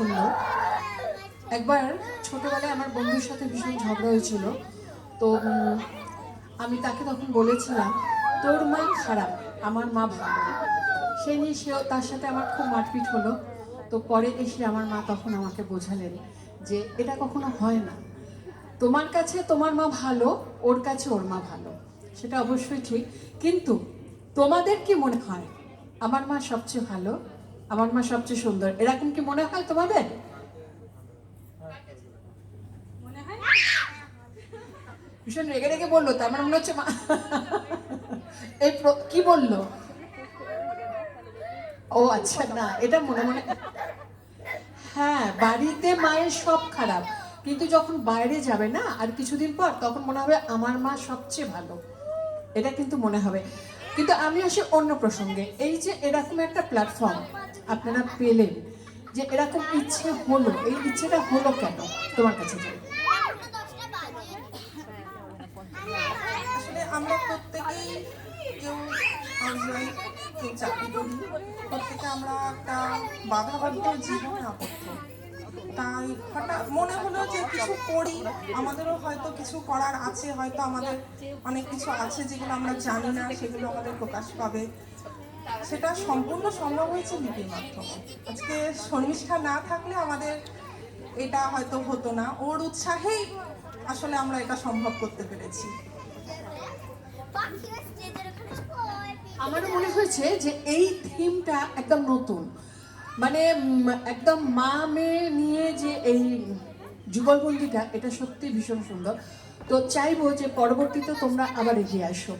সুন্দর একবার ছোটবেলায় আমার বন্ধুর সাথে ভীষণ ঝগড়া হয়েছিল। তো আমি তাকে তখন বলেছিলাম, তোর মা খারাপ, আমার মা ভালো। সেই নিয়ে সেও তার সাথে আমার খুব মারপিট হলো। তো পরে এসে আমার মা তখন আমাকে বোঝালেন যে এটা কখনো হয় না। তোমার কাছে তোমার মা ভালো, ওর কাছে ওর মা ভালো। সেটা অবশ্যই ঠিক। কিন্তু তোমাদের কি মনে হয়? আমার মা সবচেয়ে ভালো? আমার মা সবচেয়ে সুন্দর। এরকম কি মনে হয় তোমাদের? ভীষণ রেগে রেগে বলল তার মানে মনে হচ্ছে মা এই কি বলল? ও আচ্ছা না এটা মনে মনে হ্যাঁ বাড়িতে মায়ের সব খারাপ। কিন্তু যখন বাইরে যাবে না আর কিছুদিন পর তখন মনে হবে আমার মা সবচেয়ে ভালো। এটা কিন্তু মনে হবে। কিন্তু আমি আসি অন্য প্রসঙ্গে। এই যে এরকম একটা প্ল্যাটফর্ম আপনারা পেলেন যে এরকম ইচ্ছে হলো, এই ইচ্ছেটা হলো কেন? তোমার কাছে যাই। আসলে আমরা প্রত্যেকেই কেউ কেউ চাকরি করি, প্রত্যেকে আমরা একটা বাধাবদ্ধ জীবনে আবদ্ধ। তাই হঠাৎ মনে হলো যে কিছু করি, আমাদেরও হয়তো কিছু করার আছে, হয়তো আমাদের অনেক কিছু আছে যেগুলো আমরা জানি না, সেগুলো আমাদের প্রকাশ পাবে। সেটা সম্পূর্ণ সম্ভব হয়েছে লিপির মাধ্যমে। আজকে শর্মিষ্ঠা না থাকলে আমাদের এটা হয়তো হতো না। ওর উৎসাহেই আসলে আমরা এটা সম্ভব করতে পেরেছি। আমারও মনে হয়েছে যে এই থিমটা একদম নতুন। মানে একদম মা মেয়ে নিয়ে যে এই যুগলবন্দিটা, এটা সত্যি ভীষণ সুন্দর। তো চাইব যে পরবর্তীতে তোমরা আবার এগিয়ে আসো।